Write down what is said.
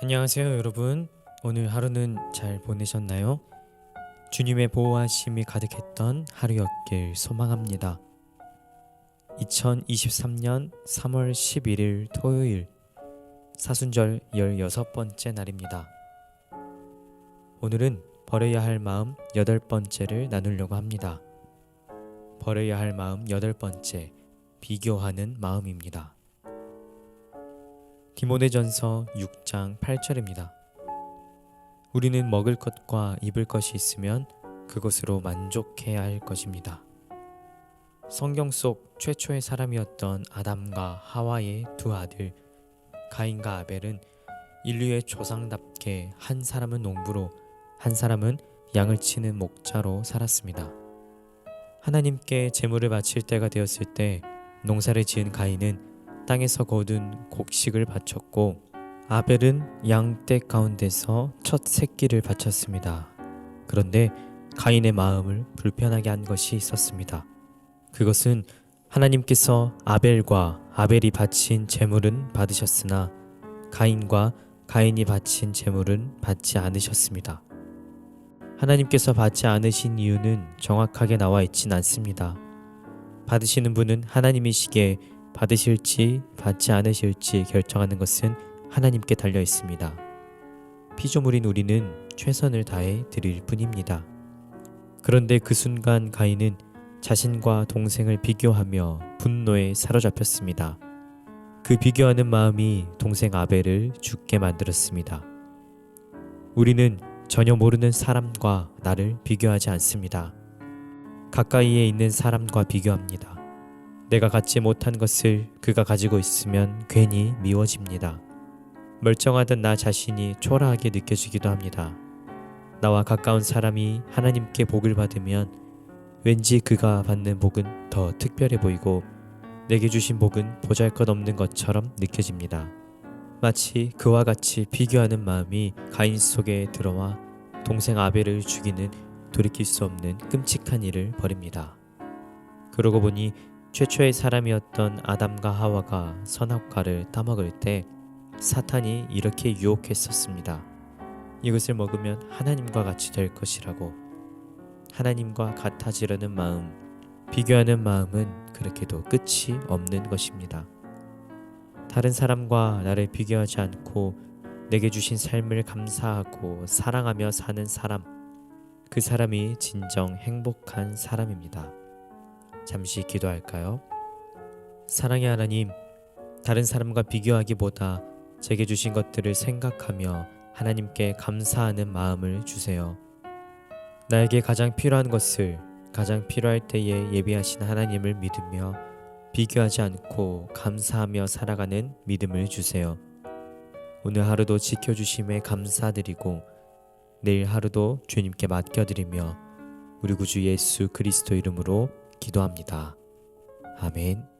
안녕하세요, 여러분. 오늘 하루는 잘 보내셨나요? 주님의 보호하심이 가득했던 하루였길 소망합니다. 2023년 3월 11일 토요일 사순절 16번째 날입니다. 오늘은 버려야 할 마음 여덟 번째를 나누려고 합니다. 버려야 할 마음 여덟 번째, 비교하는 마음입니다. 디모데전서 6장 8절입니다. 우리는 먹을 것과 입을 것이 있으면 그것으로 만족해야 할 것입니다. 성경 속 최초의 사람이었던 아담과 하와의 두 아들 가인과 아벨은 인류의 조상답게 한 사람은 농부로 한 사람은 양을 치는 목자로 살았습니다. 하나님께 제물을 바칠 때가 되었을 때 농사를 지은 가인은 땅에서 거둔 곡식을 바쳤고 아벨은 양 떼 가운데서 첫 새끼를 바쳤습니다. 그런데 가인의 마음을 불편하게 한 것이 있었습니다. 그것은 하나님께서 아벨과 아벨이 바친 제물은 받으셨으나 가인과 가인이 바친 제물은 받지 않으셨습니다. 하나님께서 받지 않으신 이유는 정확하게 나와 있진 않습니다. 받으시는 분은 하나님이시기에 받으실지 받지 않으실지 결정하는 것은 하나님께 달려 있습니다. 피조물인 우리는 최선을 다해 드릴 뿐입니다. 그런데 그 순간 가인은 자신과 동생을 비교하며 분노에 사로잡혔습니다. 그 비교하는 마음이 동생 아벨을 죽게 만들었습니다. 우리는 전혀 모르는 사람과 나를 비교하지 않습니다. 가까이에 있는 사람과 비교합니다. 내가 갖지 못한 것을 그가 가지고 있으면 괜히 미워집니다. 멀쩡하던 나 자신이 초라하게 느껴지기도 합니다. 나와 가까운 사람이 하나님께 복을 받으면 왠지 그가 받는 복은 더 특별해 보이고 내게 주신 복은 보잘 것 없는 것처럼 느껴집니다. 마치 그와 같이 비교하는 마음이 가인 속에 들어와 동생 아벨을 죽이는 돌이킬 수 없는 끔찍한 일을 벌입니다. 그러고 보니 최초의 사람이었던 아담과 하와가 선악과를 따먹을 때 사탄이 이렇게 유혹했었습니다. 이것을 먹으면 하나님과 같이 될 것이라고. 하나님과 같아지려는 마음, 비교하는 마음은 그렇게도 끝이 없는 것입니다. 다른 사람과 나를 비교하지 않고 내게 주신 삶을 감사하고 사랑하며 사는 사람, 그 사람이 진정 행복한 사람입니다. 잠시 기도할까요? 사랑의 하나님, 다른 사람과 비교하기보다 제게 주신 것들을 생각하며 하나님께 감사하는 마음을 주세요. 나에게 가장 필요한 것을 가장 필요할 때에 예비하신 하나님을 믿으며 비교하지 않고 감사하며 살아가는 믿음을 주세요. 오늘 하루도 지켜주심에 감사드리고 내일 하루도 주님께 맡겨드리며 우리 구주 예수 그리스도 이름으로 기도합니다. 아멘.